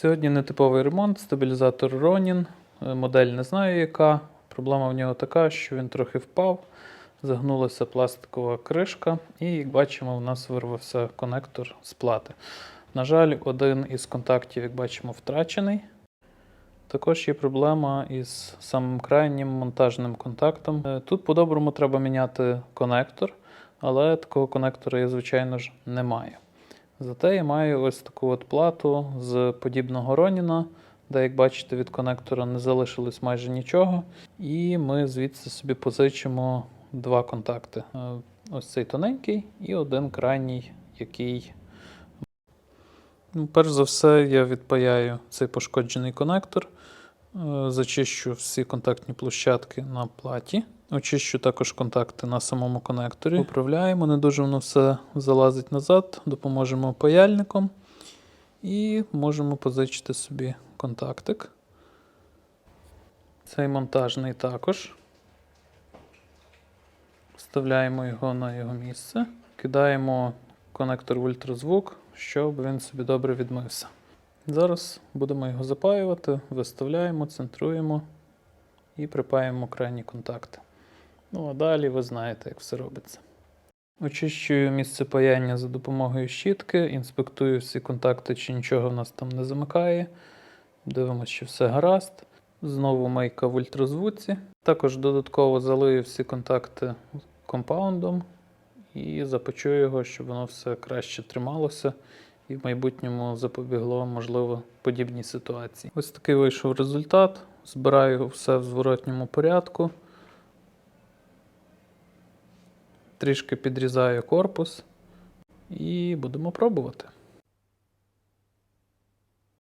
Сьогодні нетиповий ремонт, стабілізатор Ronin. Е, Модель не знаю яка. Проблема в нього така, що він трохи впав, загнулася пластикова кришка, і, як бачимо, у нас вирвався конектор з плати. На жаль, один із контактів, як бачимо, втрачений. Також є проблема із самим крайнім монтажним контактом. Е, Тут по-доброму треба міняти конектор, але такого конектора я, звичайно ж, не маю. Зате я маю ось таку от плату з подібного Роніна, де, як бачите, від конектора не залишилось майже нічого. І ми звідси собі позичимо два контакти. Е, Ось цей тоненький і один крайній, який. Ну, Перш за все, я відпаяю цей пошкоджений конектор, е, зачищу всі контактні площадки на платі. Очищу також контакти на самому конекторі. Управляємо, не дуже воно все залазить назад, допоможемо паяльником і можемо позичити собі контактик. Цей монтажний також. Вставляємо його на його місце, кидаємо конектор в ультразвук, щоб він собі добре відмився. Зараз будемо його запаювати, виставляємо, центруємо і припаємо крайні контакти. Ну а далі ви знаєте, як все робиться. Очищую місце паяння за допомогою щітки, інспектую всі контакти, чи нічого в нас там не замикає. Дивимося, чи все гаразд. Знову мийка в ультразвуці. Також додатково залию всі контакти компаундом і запечу його, щоб воно все краще трималося і в майбутньому запобігло, можливо, подібній ситуації. Ось такий вийшов результат. Збираю все в зворотньому порядку. Трішки підрізаю корпус і будемо пробувати.